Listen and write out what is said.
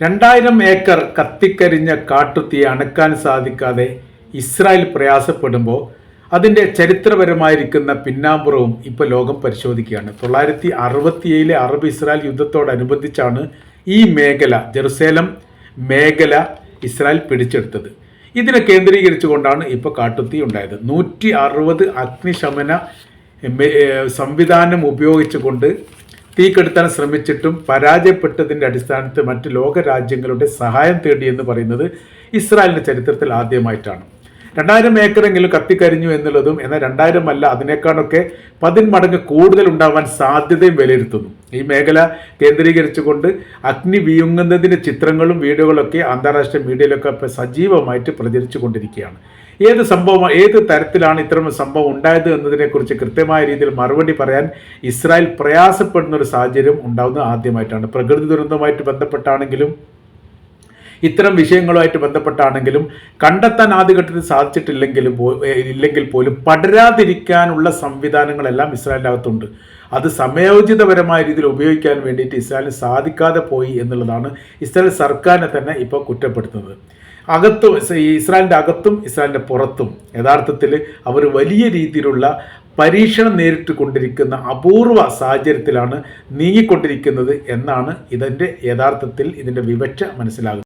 രണ്ടായിരം ഏക്കർ കത്തിക്കരിഞ്ഞ കാട്ടുതീ അണക്കാൻ സാധിക്കാതെ ഇസ്രായേൽ പ്രയാസപ്പെടുമ്പോൾ അതിന്റെ ചരിത്രപരമായിരിക്കുന്ന പിന്നാമ്പുറവും ഇപ്പോൾ ലോകം പരിശോധിക്കുകയാണ്. തൊള്ളായിരത്തി അറുപത്തിയേഴിലെ അറബ് ഇസ്രായേൽ യുദ്ധത്തോടനുബന്ധിച്ചാണ് ഈ മേഖല ജെറുസലേം മേഖല ഇസ്രായേൽ പിടിച്ചെടുത്തത്. ഇതിനെ കേന്ദ്രീകരിച്ചുകൊണ്ടാണ് ഇപ്പോൾ കാട്ടുതീ ഉണ്ടായത്. നൂറ്റി അറുപത് അഗ്നിശമന സംവിധാനം ഉപയോഗിച്ചുകൊണ്ട് തീ കെടുത്താൻ ശ്രമിച്ചിട്ടും പരാജയപ്പെട്ടതിന്റെ അടിസ്ഥാനത്തിൽ മറ്റ് ലോക രാജ്യങ്ങളുടെ സഹായം തേടി എന്ന് പറയുന്നത് ഇസ്രായേലിന്റെ ചരിത്രത്തിൽ ആദ്യമായിട്ടാണ്. രണ്ടായിരം ഏക്കറെങ്കിലും കത്തിക്കരിഞ്ഞു എന്നുള്ളതും എന്നാൽ രണ്ടായിരം അല്ല അതിനേക്കാളൊക്കെ പതിന്മടങ്ങ് കൂടുതൽ ഉണ്ടാവാൻ സാധ്യതയും വിലയിരുത്തുന്നു. ഈ മേഖല കേന്ദ്രീകരിച്ചുകൊണ്ട് അഗ്നി വിയുങ്ങുന്നതിന്റെ ചിത്രങ്ങളും വീഡിയോകളൊക്കെ അന്താരാഷ്ട്ര മീഡിയയിലൊക്കെ സജീവമായിട്ട് പ്രചരിച്ചു കൊണ്ടിരിക്കുകയാണ് ഏത് സംഭവം ഏത് തരത്തിലാണ് ഇത്തരം സംഭവം ഉണ്ടായത് എന്നതിനെക്കുറിച്ച് കൃത്യമായ രീതിയിൽ മറുപടി പറയാൻ ഇസ്രായേൽ പ്രയാസപ്പെടുന്ന ഒരു സാഹചര്യം ഉണ്ടാകുന്നത് ആദ്യമായിട്ടാണ്. പ്രകൃതി ദുരന്തവുമായിട്ട് ബന്ധപ്പെട്ടാണെങ്കിലും ഇത്തരം വിഷയങ്ങളുമായിട്ട് ബന്ധപ്പെട്ടാണെങ്കിലും കണ്ടെത്താൻ ആദ്യഘട്ടത്തിൽ സാധിച്ചിട്ടില്ലെങ്കിലും ഇല്ലെങ്കിൽ പോലും പടരാതിരിക്കാനുള്ള സംവിധാനങ്ങളെല്ലാം ഇസ്രായേലിന്റെ അകത്തുണ്ട്. അത് സമയോചിതപരമായ രീതിയിൽ ഉപയോഗിക്കാൻ വേണ്ടിയിട്ട് ഇസ്രായേലിന് സാധിക്കാതെ പോയി എന്നുള്ളതാണ് ഇസ്രായേൽ സർക്കാരിനെ തന്നെ ഇപ്പോൾ കുറ്റപ്പെടുത്തുന്നത്. അകത്തും ഇസ്രായേലിന്റെ അകത്തും ഇസ്രായേലിന്റെ പുറത്തും യഥാർത്ഥത്തിൽ അവർ വലിയ രീതിയിലുള്ള പരീക്ഷണം നേരിട്ട് കൊണ്ടിരിക്കുന്ന അപൂർവ സാഹചര്യത്തിലാണ് നീങ്ങിക്കൊണ്ടിരിക്കുന്നത് എന്നാണ് ഇതിന്റെ യഥാർത്ഥത്തിൽ ഇതിന്റെ വിവക്ഷ മനസ്സിലാകുന്നത്.